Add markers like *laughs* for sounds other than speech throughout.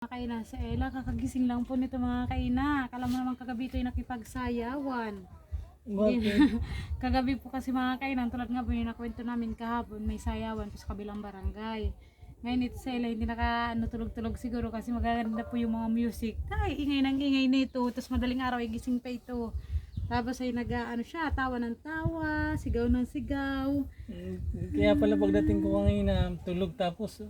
Mga kaina, sa Ella, kakagising lang po nito mga kaina. Akala mo naman kagabi ito yung nakipagsayawan. Bakit? *laughs* Kagabi po kasi mga kainan, tulad nga po yung nakwento namin kahapon, may sayawan po sa kabilang barangay. Ngayon ito sa Ella, hindi naka ano, tulog-tulog siguro kasi magaganda po yung mga music. Ay, ingay ng ingay nito. Tapos madaling araw, ay gising pa ito. Tapos ay nag ano siya, tawa ng tawa, sigaw ng sigaw. Kaya pala pagdating ko kanina, tulog tapos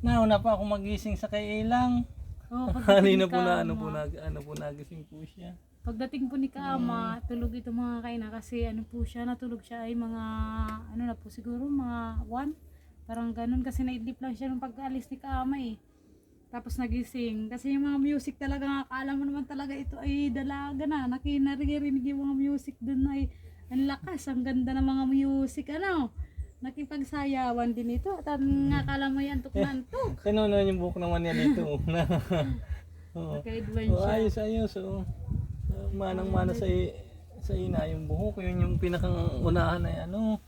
nauna pa ako magising sa kay Elang. Oh, *laughs* Kanina po na ano po nag ano po nagising po siya. Pagdating po ni Kaama, tulog ito mga kaina kasi ano po siya, natulog siya ay mga, ano na po siguro, mga 1. Parang ganun kasi naidlip lang siya nung pag-alis ni Kaama eh. Tapos nagising. Kasi yung mga music talaga, akala mo naman talaga ito ay dalaga na. Nakinarinig yung mga music dun ay ang lakas, ang ganda ng mga music, ano. Nakipagsayawan din ito. At ang akala mo yan, antok na *laughs* antok. Kinuno yung buhok naman niya dito. *laughs* Oo. Naka-advance Oh, siya. ayos ayos oh. Manang mana sa i- sa ina yung buhok, yun yung pinakang unahan ay ano.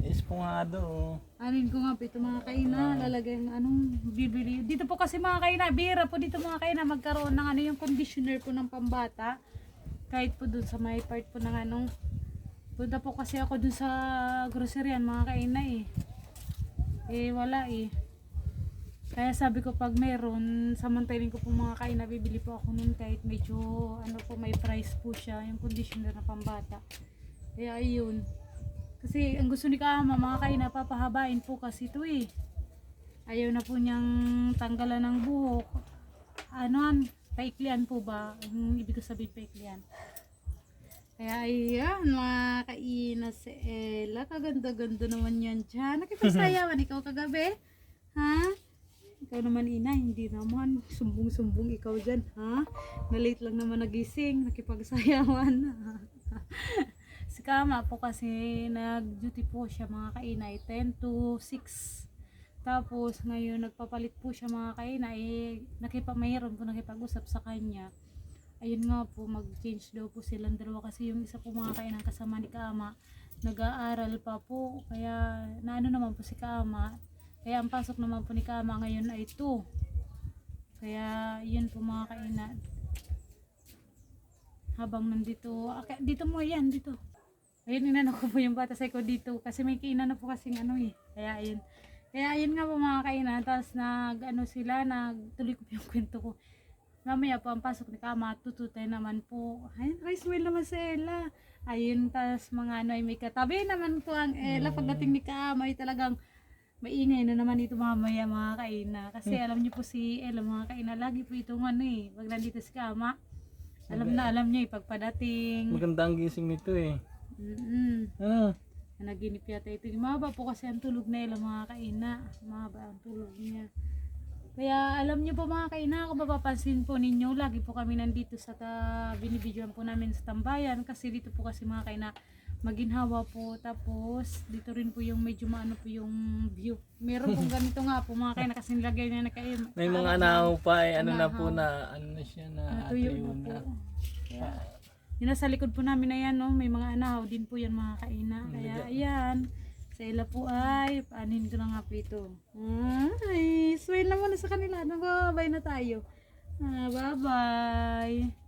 Espongado. oh. Anin ko nga po ito mga kaina, lalagay ng anong bibili. Dito po kasi mga kaina, bira po dito mga kaina magkaroon ng ano yung conditioner po ng pambata. Kahit po dun sa may part po ng anong punta po kasi ako dun sa groceryan mga kaina eh. Eh wala eh. Kaya sabi ko pag meron, samantalin ko po mga kaina, bibili po ako nun kahit medyo ano po may price po siya, yung conditioner na pambata. Kaya ayun. Kasi ang gusto ni Kama, mga kaina, papahabain po kasi ito eh. Ayaw na po niyang tanggalan ng buhok. Ano, an, paiklian po ba? Ang ibig ko sabihin paiklian. Kaya ayan, mga kaina si Ella. Kaganda-ganda naman yan dyan. Nakipagsayawan ikaw kagabi? Ha? Ikaw naman ina, hindi naman. Sumbong-sumbong ikaw dyan, ha? Na-late lang naman nagising, nakipagsayawan. *laughs* si Kama po kasi nag-duty po siya mga kainay 10 to 6. Tapos ngayon nagpapalit po siya mga kainay, eh, nakipa, mayroon po nakipag-usap sa kanya. Ayun nga po, mag-change daw po silang dalawa kasi yung isa po mga kainang kasama ni Kama, nag-aaral pa po. Kaya naano naman po si Kama, kaya ang pasok naman po ni Kama ngayon ay 2. Kaya yun po mga kainan. Habang nandito, okay, dito mo yan, dito. Ayun, inano ko po yung bata sa ko dito. Kasi may kinano po kasing ano eh. Kaya ayun. Kaya ayun nga po mga kainan. Tapos nag ano sila, nagtuloy ko po yung kwento ko. Mamaya po ang pasok ni Kama, tututay naman po. Ayun, rice wheel naman sa Ella. Ayun, tapos mga ano ay may katabi naman po ang Ella. Pagdating ni Kama ay talagang maingay na naman ito mamaya mga kaina. Kasi alam niyo po si Ella mga kaina, lagi po itong ano eh. Pag nandito si Kama, alam na alam niya eh, pagpadating. Maganda ang gising nito eh. Mm-mm. Ah, Naginip yata ito. Mahaba po kasi ang tulog na ila mga kaina. Mahaba ang tulog niya. Kaya alam niyo po mga kaina, kung mapapansin po ninyo, lagi po kami nandito sa ta, binibidyoan po namin sa tambayan. Kasi dito po kasi mga kaina, maginhawa po. Tapos dito rin po yung medyo maano po yung view. Meron pong *laughs* ganito nga po mga kaina kasi nilagay na na kayo. may mga anahaw pa eh, ano na po na, ano na siya na Natuyo atuyo na po. Kaya, yun nasa likod po namin na yan, no? may mga anahaw din po yan mga kaina. Kaya ayan, sa ila po ay, paanin ko na nga po ito. Ay, swell na sa kanila. Nag-bye na tayo. Ah, bye-bye.